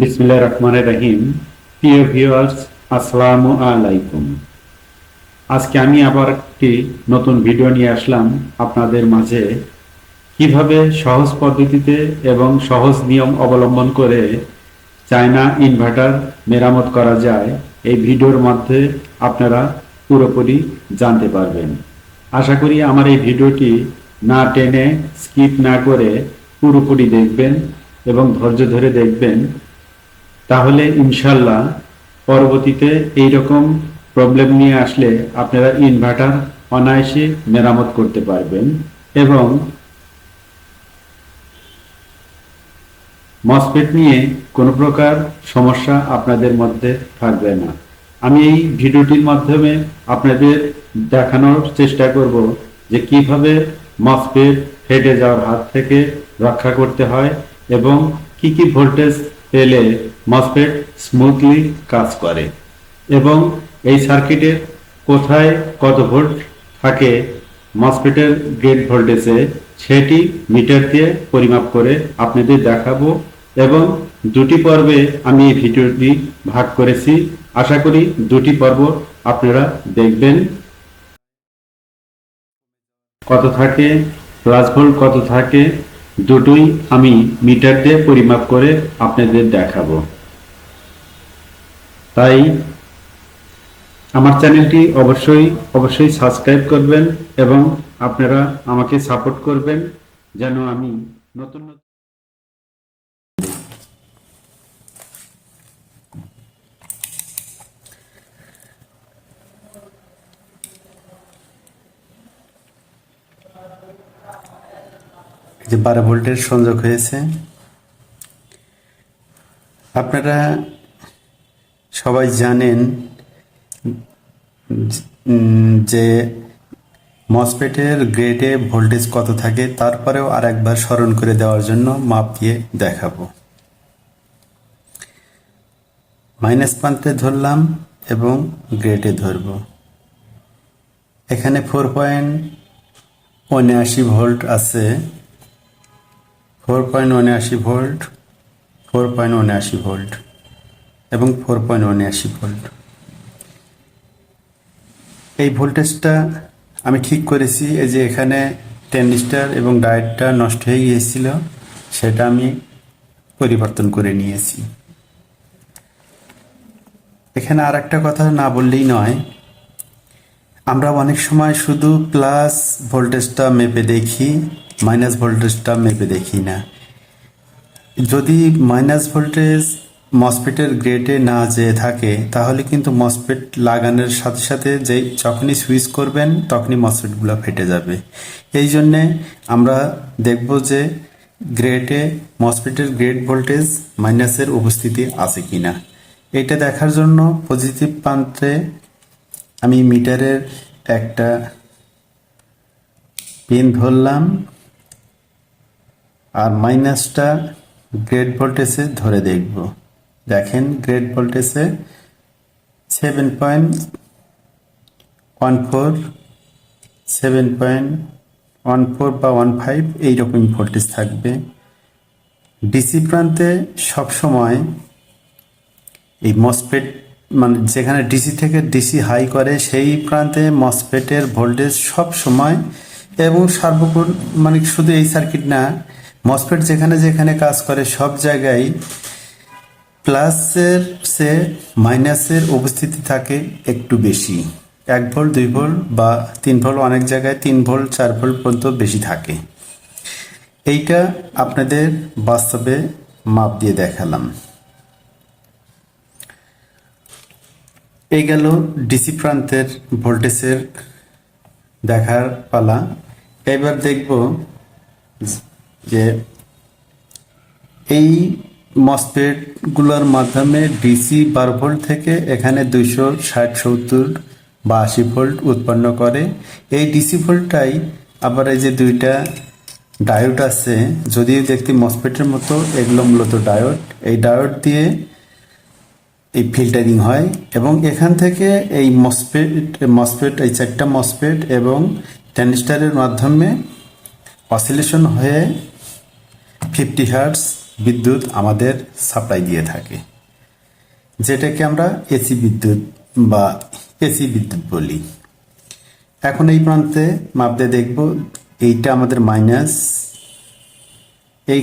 বিসমিল্লাহ রহমান রহিম। প্রিয় ভিউয়ার্স, আসসালামু আলাইকুম। আজকে আমি আবার একটি নতুন ভিডিও নিয়ে আসলাম আপনাদের মাঝে। কীভাবে সহজ পদ্ধতিতে এবং সহজ নিয়ম অবলম্বন করে চায়না ইনভার্টার মেরামত করা যায়, এই ভিডিওর মধ্যে আপনারা পুরোপুরি জানতে পারবেন। আশা করি আমার এই ভিডিওটি না টেনে স্কিপ না করে পুরোপুরি দেখবেন এবং ধৈর্য ধরে দেখবেন। তাহলে ইনশাল্লাহ পরবর্তীতে এই রকম প্রবলেম নিয়ে আসলে আপনারা ইনভার্টার অনায়াসে মেরামত করতে পারবেন এবং মসপেট নিয়ে কোনো প্রকার সমস্যা আপনাদের মধ্যে থাকবে না। আমি এই ভিডিওটির মাধ্যমে আপনাদের দেখানোর চেষ্টা করব যে কীভাবে মসপেট ফেটে যাওয়ার হাত থেকে রক্ষা করতে হয় এবং কি কি ভোল্টেজ পেলে মসপেট স্মুথলি কাজ করে। এবং এই সার্কিটের কোথায় কত ভোল্ট থাকে মসফেটের গেট ভোল্টেজে সেটি মিটার দিয়ে পরিমাপ করে আপনাদের দেখাবো। এবং দুটি পর্বে আমি এই ভিডিওটি ভাগ করেছি। আশা করি দুটি পর্ব আপনারা দেখবেন। কত থাকে প্লাস ভোল্ট কত থাকে দুটোই আমি মিটার দিয়ে পরিমাপ করে আপনাদের দেখাবো। তাই আমার চ্যানেলটি অবশ্যই অবশ্যই সাবস্ক্রাইব করবেন এবং আপনারা আমাকে সাপোর্ট করবেন যেন আমি নতুন নতুন যে বারো ভোল্টের সংযোগ হয়েছে। আপনারা সবাই জানেন যে মসপেটের গ্রেডে ভোল্টেজ কত থাকে, তারপরেও আর একবার স্মরণ করে দেওয়ার জন্য মাপ দিয়ে দেখাবো। মাইনাস প্রান্তে ধরলাম এবং গ্রেডে ধরব। এখানে ফোর পয়েন্ট উনআশি ভোল্ট আছে। ফোর পয়েন্ট উনআশি ভোল্ট, ফোর পয়েন্ট উনআশি ভোল্ট এবং ফোর পয়েন্ট উনআশি ভোল্ট। এই ভোল্টেজটা আমি ঠিক করেছি, এই যে এখানে টেনিস্টার এবং ডায়েটটা নষ্ট হয়ে গিয়েছিল, সেটা আমি পরিবর্তন করে নিয়েছি। এখানে আর একটা কথা না বললেই নয়, আমরা অনেক সময় শুধু প্লাস ভোল্টেজটা মেপে দেখি মাইনাস ভোল্টেজটা মেপে দেখি না। যদি মাইনাস ভোল্টেজ মসপেটের গ্রেডে না যেয়ে থাকে, তাহলে কিন্তু মসপেট লাগানোর সাথে সাথে যে যখনই সুইচ করবেন, তখনই মসপেটগুলো ফেটে যাবে। এই জন্যে আমরা দেখব যে গ্রেডে মসপেটের গ্রেড ভোল্টেজ মাইনাসের উপস্থিতি আছে কিনা। এটা দেখার জন্য পজিটিভ প্রান্তে আমি মিটারের একটা পিন ধরলাম। আর মাইনাসটা গ্রেড ভোল্টেজে ধরে দেখব। দেখেন, গ্রেড ভোল্টেজে seven point one four, seven point one four বা ওয়ান ফাইভ এইরকম ভোল্টেজ থাকবে। ডিসি প্রান্তে সবসময় এই মসপেট মানে যেখানে ডিসি থেকে ডিসি হাই করে, সেই প্রান্তে মসপেটের ভোল্টেজ সব সময় এবং সার্বক্ষণ মানে শুধু এই সার্কিট না মসপেট যেখানে যেখানে কাজ করে সব জায়গায় প্লাসের সে মাইনাসের উপস্থিতি থাকে একটু বেশি। এক ভোল্ট, দুই ভোল্ট বা তিন ভোল্ট অনেক জায়গায় তিন ভোল্ট, চার ভোল্ট পর্যন্ত বেশি থাকে। এইটা আপনাদের বাস্তবে মাপ দিয়ে দেখালাম। এই গেল ডিসি প্রান্তের ভোল্টেজের দেখার পালা। এবার দেখব যে এই মসপেটগুলোর মাধ্যমে ডিসি বারো ভোল্ট থেকে এখানে দুইশো ষাট সত্তর বা আশি ভোল্ট উৎপন্ন করে। এই ডিসি ভোল্টটাই আবার এই যে দুইটা ডায়োড আছে, যদিও দেখতে মসপেটের মতো, এগুলো মূলত ডায়োড। এই ডায়োড দিয়ে এই ফিল্টারিং হয় এবং এখান থেকে এই মসপেট মসপেট এই চারটা মসপেট এবং ট্যানিস্টারের মাধ্যমে অসিলেশন হয়ে ফিফটি হার্টস বিদ্যুৎ আমাদের সাপ্লাই দিয়ে থাকে। যেটাকে আমরা এসি বিদ্যুৎ বা এসি বিদ্যুৎ বলি। এখন এই প্রান্তে মাপতে দেখব, এইটা আমাদের মাইনাস এই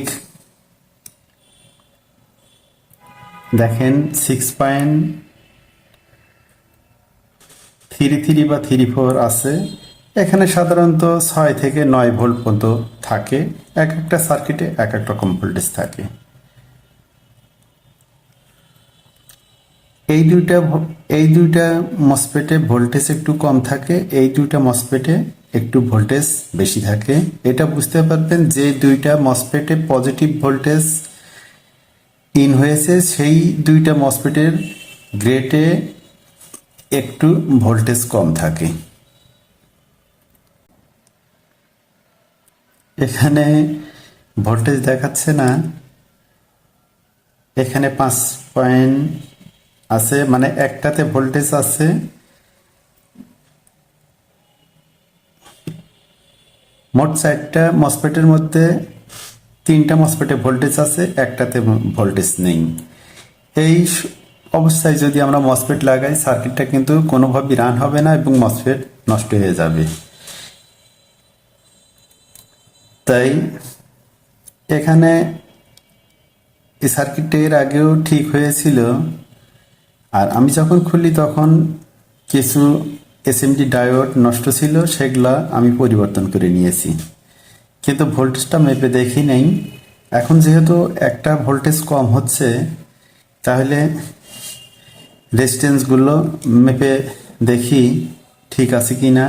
দেখেন সিক্স পয়েন্ট থ্রি থ্রি বা থ্রি ফোর আছে। এখানে সাধারণত ছয় থেকে নয় ভোল্ট পর্যন্ত থাকে। এক একটা সার্কিটে এক এক রকম ভোল্টেজ থাকে। এই দুইটা এই দুইটা মসপেটে ভোল্টেজ একটু কম থাকে, এই দুইটা মসপেটে একটু ভোল্টেজ বেশি থাকে। এটা বুঝতে পারবেন যে দুইটা মসপেটে পজিটিভ ভোল্টেজ ইন হয়েছে, সেই দুইটা মসপেটের গ্রেটে একটু ভোল্টেজ কম থাকে। এখানে ভোল্টেজ দেখাচ্ছে না। এখানে পাঁচ পয়েন্ট আছে মানে একটাতে ভোল্টেজ আছে। মোট চারটা মসপেটের মধ্যে তিনটা মসপেটে ভোল্টেজ আছে, একটাতে ভোল্টেজ নেই। এই অবস্থায় যদি আমরা মসপেট লাগাই সার্কিটটা কিন্তু কোনোভাবেই রান হবে না এবং মসপেট নষ্ট হয়ে যাবে। তাই এখানে এই সার্কিটটা এর আগেও ঠিক হয়েছিল। আর আমি যখন খুলি তখন কিছু এসএমডি ডায়োড নষ্ট ছিল, সেগুলা আমি পরিবর্তন করে নিয়েছি। কিন্তু ভোল্টেজটা মেপে দেখি নেই। এখন যেহেতু একটা ভোল্টেজ কম হচ্ছে, তাহলে রেজিস্ট্যান্সগুলো মেপে দেখি ঠিক আছে কি না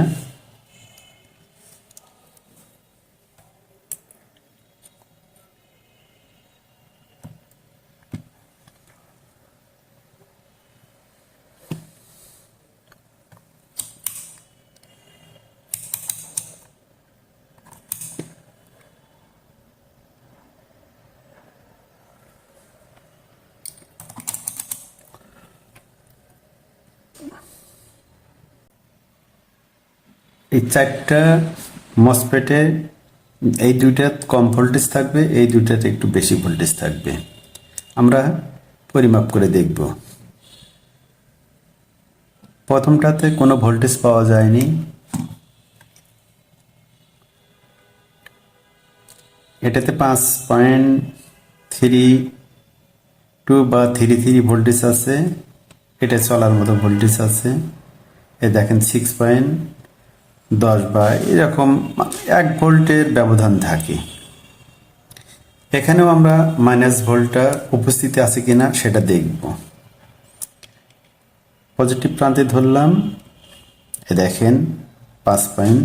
এই চারটা মসপেটে এই দুইটা কম ভোল্টেজ থাকবে, এই দুইটাতে একটু বেশি ভোল্টেজ থাকবে। আমরা পরিমাপ করে দেখব। প্রথমটাতে কোনো ভোল্টেজ পাওয়া যায়নি। এটাতে পাঁচ পয়েন্ট থ্রি টু বা থ্রি থ্রি ভোল্টেজ আছে। এটা চলার মতো ভোল্টেজ আছে। এ দেখেন সিক্স পয়েন্ট দশ বা এরকম এক ভোল্টের ব্যবধান থাকে। এখানেও আমরা মাইনাস ভোল্টটা উপস্থিতি আছে কিনা সেটা দেখব। পজিটিভ প্রান্তে ধরলাম। এ দেখেন পাঁচ পয়েন্ট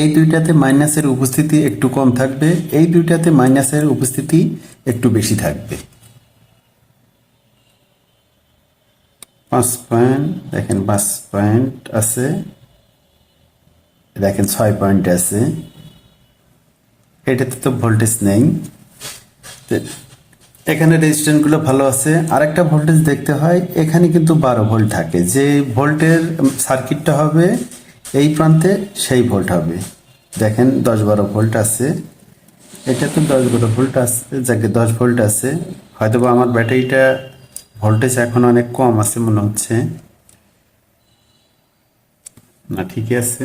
এই দুইটাতে মাইনাসের উপস্থিতি একটু কম থাকবে, এই দুইটাতে মাইনাসের উপস্থিতি একটু বেশি থাকবে। পাঁচ পয়েন্ট দেখেন পাঁচ পয়েন্ট আছে। দেখেন ছয় পয়েন্ট আছে। এটাতে তো ভোল্টেজ নেই। এখানে রেজিস্ট্যান্টগুলো ভালো আছে। আরেকটা ভোল্টেজ দেখতে হয়, এখানে কিন্তু বারো ভোল্ট থাকে। যে ভোল্টের সার্কিটটা হবে এই প্রান্তে, সেই ভোল্ট হবে। দেখেন দশ বারো ভোল্ট আছে। এটা তো দশ বারো ভোল্ট আছে, যাকে দশ ভোল্ট আছে। হয়তো বা আমার ব্যাটারিটা ভোল্টেজ এখন অনেক কম আছে মনে হচ্ছে। না, ঠিকই আছে।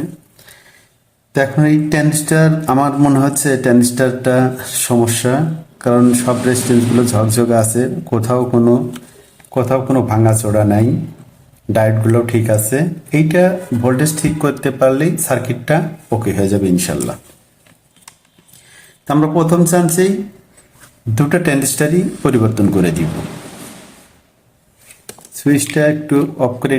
তো এখন এই ট্যানিস্টার আমার মনে হচ্ছে ট্যানিস্টারটা সমস্যা, কারণ সব রেস্টেন্সগুলো ঝকঝকে আছে। কোথাও কোনো কোথাও কোনো ভাঙাচোরা নাই। ডায়েটগুলো ঠিক আছে। এইটা ভোল্টেজ ঠিক করতে পারলেই সার্কিটটা ওকে হয়ে যাবে ইনশাল্লাহ। তো আমরা প্রথম চান্সেই দুটো ট্যানিস্টারই পরিবর্তন করে দিব। সুইচটা একটু অফ করে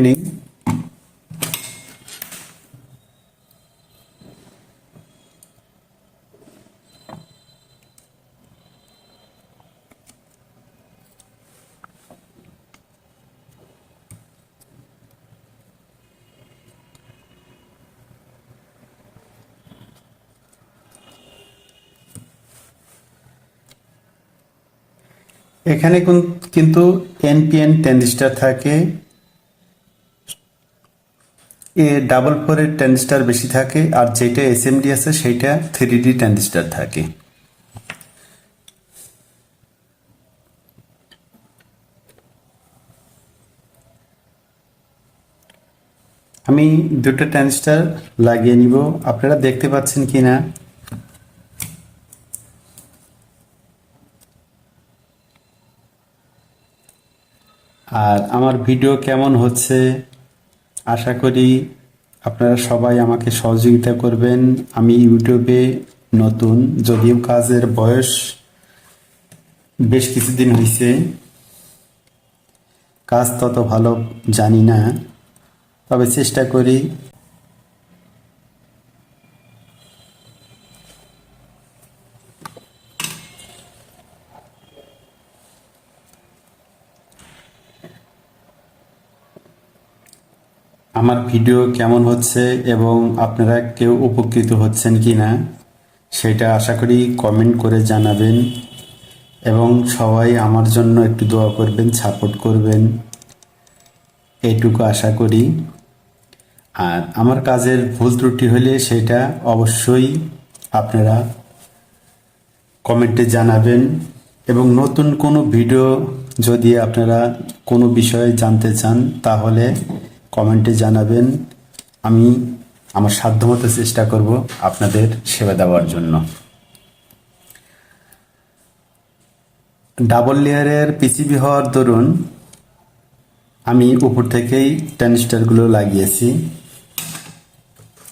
এখানে কিন্তু এনপিএন ট্যান্ডিস্টার থাকে। এ ডাবল ফোরের ট্যান্ডিস্টার বেশি থাকে, আর যেটা এস এম ডি আছে সেইটা থ্রি ডি ট্যান্ডিস্টার থাকে। আমি দুটো ট্যান্সটার লাগিয়ে নিব। আপনারা দেখতে পাচ্ছেন কি না আর আমার ভিডিও কেমন হচ্ছে, আশা করি আপনারা সবাই আমাকে সহযোগিতা করবেন। আমি ইউটিউবে নতুন, যদিও কাজের বয়স বেশ কিছুদিন হয়েছে কাজ তত ভালো জানি না, তবে চেষ্টা করি আমার ভিডিও কেমন হচ্ছে এবং আপনারা কেউ উপকৃত হচ্ছেন কি না সেটা আশা করি কমেন্ট করে জানাবেন এবং সবাই আমার জন্য একটু দোয়া করবেন সাপোর্ট করবেন এটুকু আশা করি। আর আমার কাজের ভুল ত্রুটি হলে সেটা অবশ্যই আপনারা কমেন্টে জানাবেন এবং নতুন কোনো ভিডিও যদি আপনারা কোনো বিষয়ে জানতে চান, তাহলে কমেন্টে জানাবেন। আমি আমার সাধ্যমতো চেষ্টা করব আপনাদের সেবা দেওয়ার জন্য। ডাবল লেয়ারের পিসিবি হওয়ার দরুন আমি উপর থেকেই ট্রানজিস্টারগুলো লাগিয়েছি।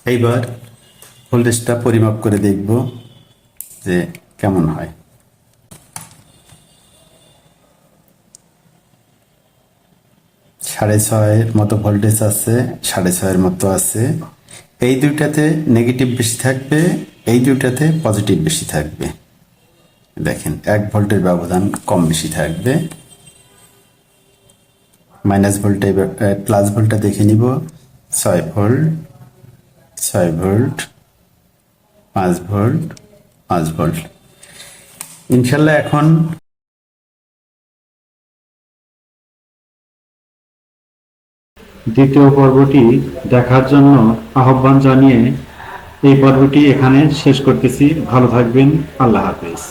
এইবার ভোল্টেজটা পরিমাপ করে দেখব যে কেমন হয়। সাড়ে ছয়ের মতো ভোল্টেজ আছে, সাড়ে ছয়ের মতো আছে। এই দুইটাতে নেগেটিভ বেশি থাকবে, এই দুইটাতে পজিটিভ বেশি থাকবে। দেখেন, এক ভোল্টের ব্যবধান কম বেশি থাকবে। মাইনাস ভোল্টে প্লাস ভোল্টটা দেখে নিব। ছয় ভোল্ট ছয় ভোল্ট পাঁচ ভোল্ট পাঁচ ভোল্ট ইনশাল্লাহ এখন দ্বিতীয় পর্বটি দেখার জন্য আহ্বান জানিয়ে এই পর্বটি এখানে শেষ করতেছি। ভালো থাকবেন। আল্লাহ হাফেজ।